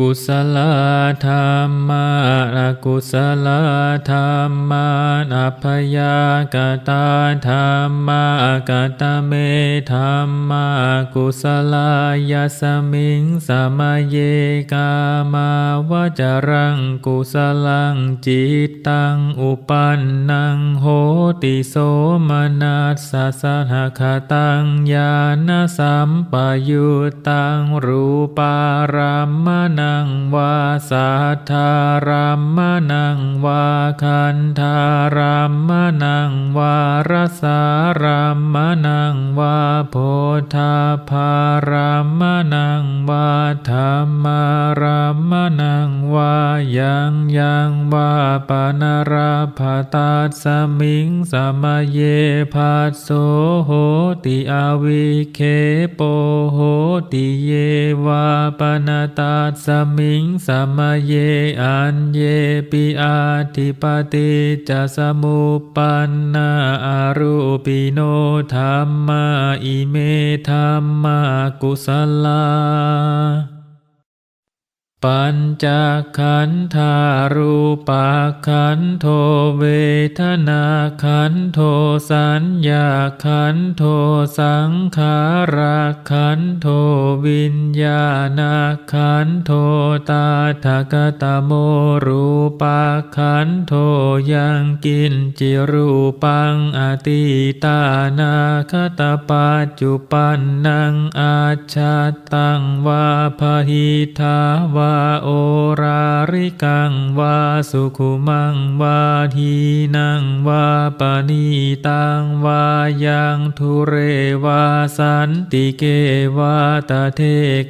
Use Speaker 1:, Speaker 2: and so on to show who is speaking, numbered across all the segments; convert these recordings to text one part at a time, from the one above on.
Speaker 1: กุศลธรรมาอกุศลธรรมาอัพยากตาธรรมากตเมธรรมากุศลายาสมิงสมเยกามาวจรังกุศลังจิตตังอุปันนังโหติโสมนัสสะสหคตังญาณสัมปยุตังรูปารามนัังวาสัทธารามนังวาคันธารามนังวารสารามนังวาโพธาภาร งยังวาปนราภาตาสมิงสมเยภัสโสโหติอาวิเคโปโหติเยวาปนตาสมิงสมเยอันเยปิอาทิปติจะสมุปปันนาอารูปิโนธรรมาอิเมธรรมากุศลา ปัญจขันธารูปาขันโทเวทนาขันโทสัญญาขันโทสังขาราขันโทวิญญาณขันโทตาทกตโมรูปาขันโทยังกินจิรูปังอติตานาคตปัจจุปันนังอาชาตังวาพหิทาวาาโอราริกังวาสุขุมังวาทีนังวาปณีตังวายังทุเรวาสันติเกวาตเท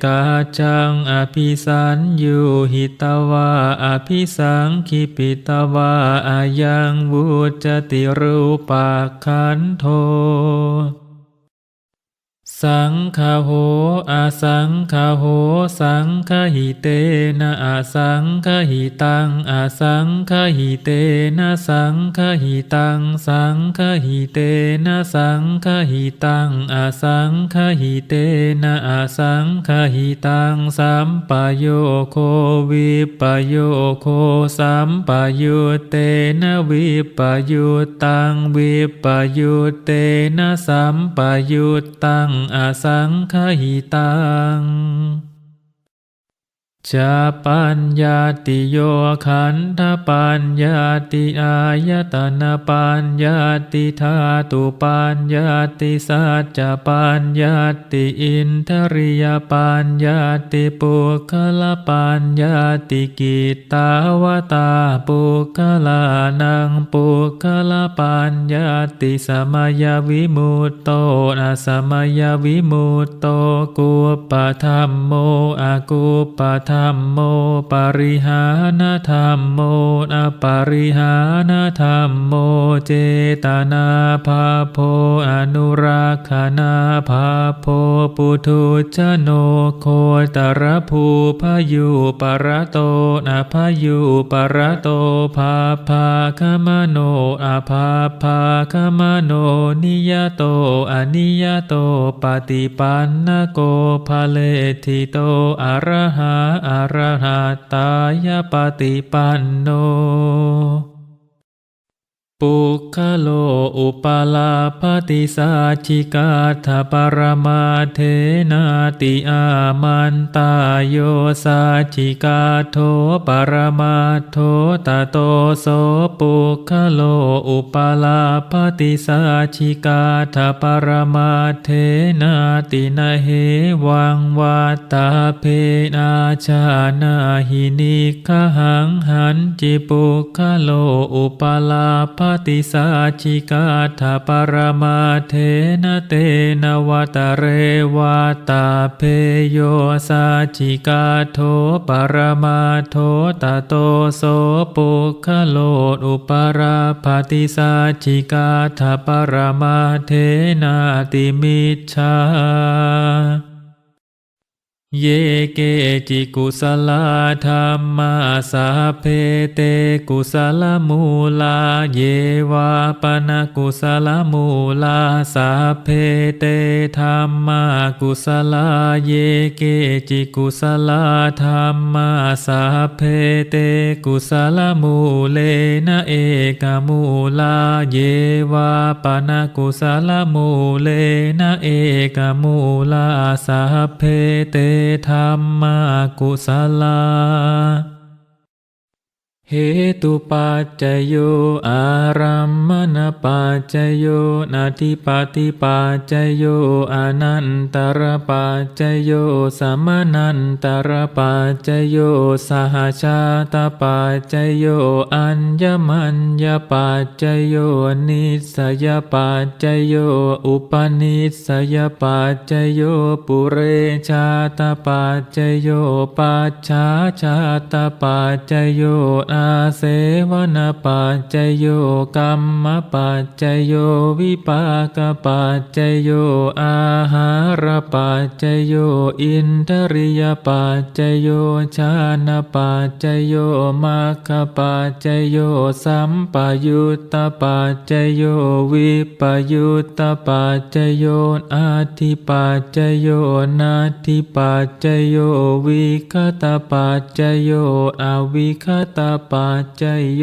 Speaker 1: กาจังอภิสันยุหิตวาอภิสังคิปิตวาอายังวุจติรูปาขันโท สังคโหอาสังคโห สังคหิเตนะอาสังคหิตังอาสังคหิเตนะสังคหิตัง สังคหิเตนะสังคหิตังอาสังคหิเตนะอาสังคหิตังสัมปโยโควิปโยโคสัมปยุตเตนะวิปยุตตังวิปยุตเตนะสัมปยุตตังอาสังคหิตัง ชาปัญญาติโยขันธปัญญาติอายตนะปัญญาติธาตุปัญญาติสัจจะปัญญาติอินทริยปัญญาติปุคละปัญญาติกิตาวตาปุคลานังปุคละปัญญาติสมยวิมุตโตนะสมยวิมุตโตกุปะธรรมโมอากุปะธรรมโมปริหานธรรมโมอปริหานธรรมโมเจตนาภาโพอนุรักขณาภาโพปุถุชโนโคตรภูพยุปรโตนะพยุปรโตภาภาคมโนอาภาภาคมโนนิยโตอนิยโตปฏิปันนโกภาเลทิโตอะระหาอรหัตตายปฏิปันโน ปุคโลอุปาลาภติสาชิกาทปรมาเทนาติอามันตาโยสาชิกาโทปรมาโทตโตโสปุคโลอุปาลาภติสาชิกาทปรมาเทนาตินะเหวังวัตตาเพนาชานาหินิคหังหันจิปุคโลอุปาลาภติสาชิกาทปรมาเทนะเตนะวัตเรวาตาเพโยสาชิกาโทปรมาโทตโตโสปุคโลอุปราภติสาชิกาทปรมาเทนาติมิชา เยเกจิกุสลาธรรมาสาเพเตกุสลมูลา เยวาปนกุสลมูลาสาเพเตธรรมากุสลา เยเกจิกุสลาธรรมาสาเพเตกุสลมูเลนะเอกมูลา เยวาปนกุสลมูเลนะเอกมูลาสาเพเตธรรมากุสลา เหตุปัจจโยอารัมมณปัจจโยนาทิปาติปัจจโยอนันตรปัจจโยสมนันตรปัจจโยสหชาตปัจจโยอัญญมัญญปัจจโยนิสยปัจจโยอุปนิสยปัจจโยปุเรชาตปัจจโยปัจฉาชาตปัจจโยอาเสวนปัจจโยกรรมปัจจโยวิปากปัจจโยอาหารปัจจโยอินทริยปัจจโยชานปัจจโยมัคคปัจจโยสัมปยุตตปัจจโยวิปยุตตปัจจโยอาทิปัจจโยนาทิปัจจโยวิคตปัจจโยอวิคตปัจจโย